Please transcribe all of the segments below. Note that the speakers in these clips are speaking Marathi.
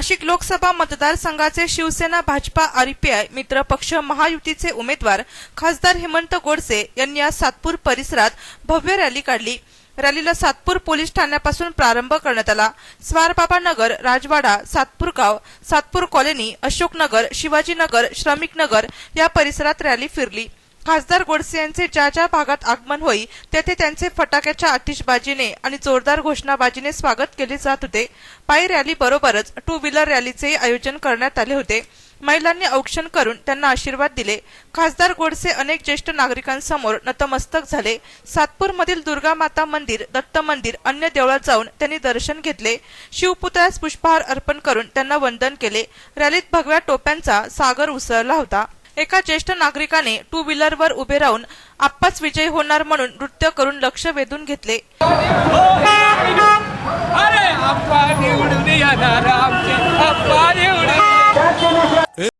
नाशिक लोकसभा मतदारसंघाचे शिवसेना भाजपा आरपीआय मित्र पक्ष महायुतीचे उमेदवार खासदार हेमंत गोडसे यांनी आज सातपूर परिसरात भव्य रॅली काढली. रॅलीला सातपूर पोलीस ठाण्यापासून प्रारंभ करण्यात आला. स्वारबाबा नगर राजवाडा सातपूर गाव सातपूर कॉलनी अशोकनगर शिवाजीनगर श्रमिकनगर या परिसरात रॅली फिरली. खासदार गोडसे यांचे ज्या ज्या भागात आगमन होई तेथे त्यांचे फटाक्याच्या आतिषबाजीने आणि जोरदार घोषणाबाजीने स्वागत केले जात होते. पायी रॅली बरोबरच टू व्हीलर रॅलीचे आयोजन करण्यात आले होते. महिलांनी औक्षण करून त्यांना आशीर्वाद दिले. खासदार गोडसे अनेक ज्येष्ठ नागरिकांसमोर नतमस्तक झाले. सातपूरमधील दुर्गा माता मंदिर दत्त मंदिर अन्य देवळात जाऊन त्यांनी दर्शन घेतले. शिवपुतळ्यास पुष्पहार अर्पण करून त्यांना वंदन केले. रॅलीत भगव्या टोप्यांचा सागर उसळला होता. एका ज्येष्ठ नागरिकाने टू व्हीलरवर उभे राहून आप्पाच विजयी होणार म्हणून नृत्य करून लक्ष वेधून घेतले. अरे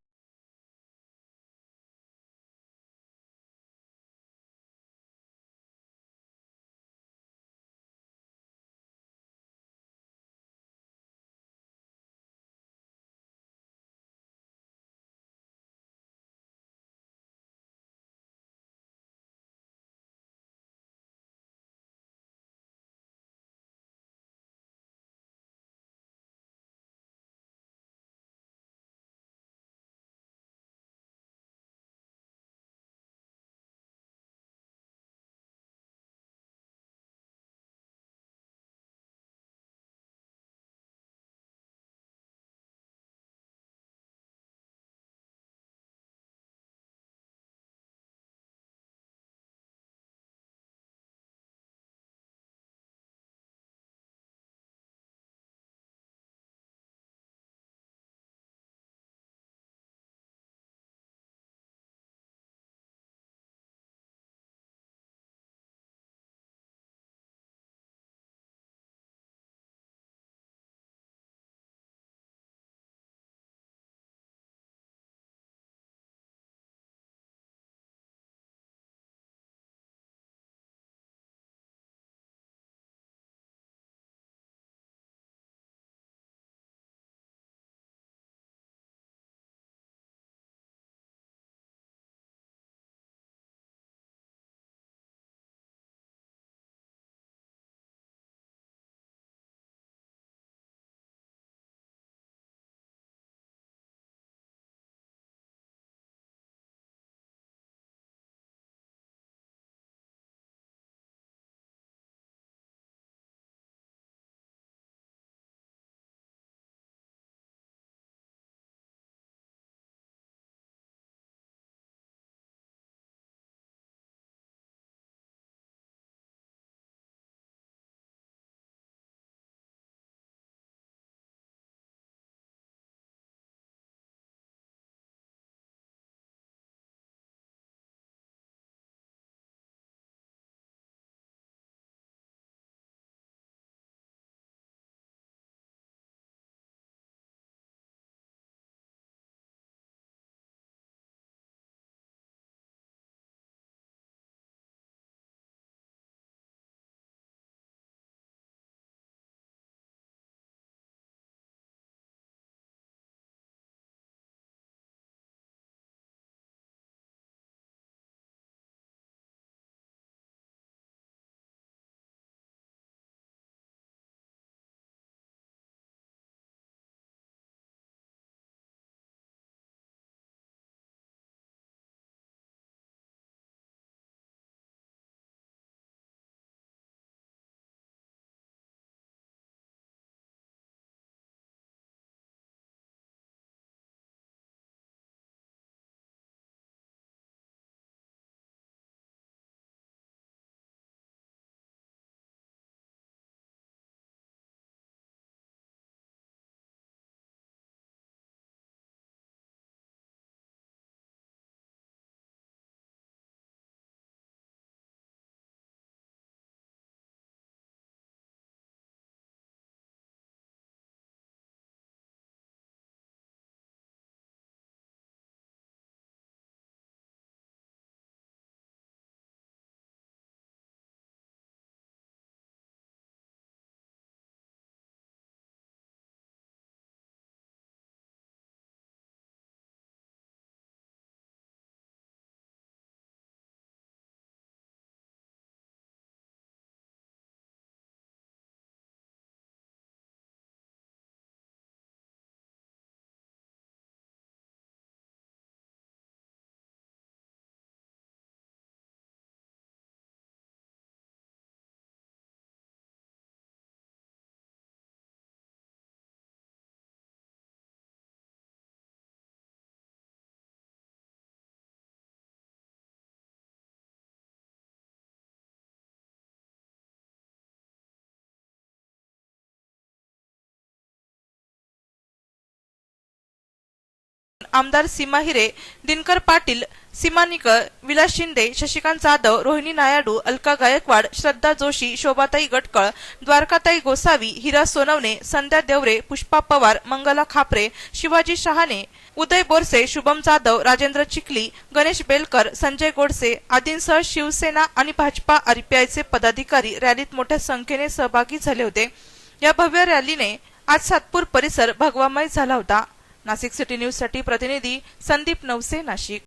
आमदार सीमा हिरे दिनकर पाटील सीमा निकळ विलास शिंदे शशिकांत जाधव रोहिणी नायडू अलका गायकवाड श्रद्धा जोशी शोभाताई गटकळ द्वारकाताई गोसावी हिरा सोनवणे संध्या देवरे पुष्पा पवार मंगला खापरे शिवाजी शहाणे उदय बोरसे शुभम जाधव राजेंद्र चिखली गणेश बेलकर संजय गोडसे आदींसह शिवसेना आणि भाजपा आरपीआयचे पदाधिकारी रॅलीत मोठ्या संख्येने सहभागी झाले होते. या भव्य रॅलीने आज सातपूर परिसर भगवामय झाला होता. नाशिक सिटी न्यूजसाठी प्रतिनिधी संदीप नवसे नाशिक.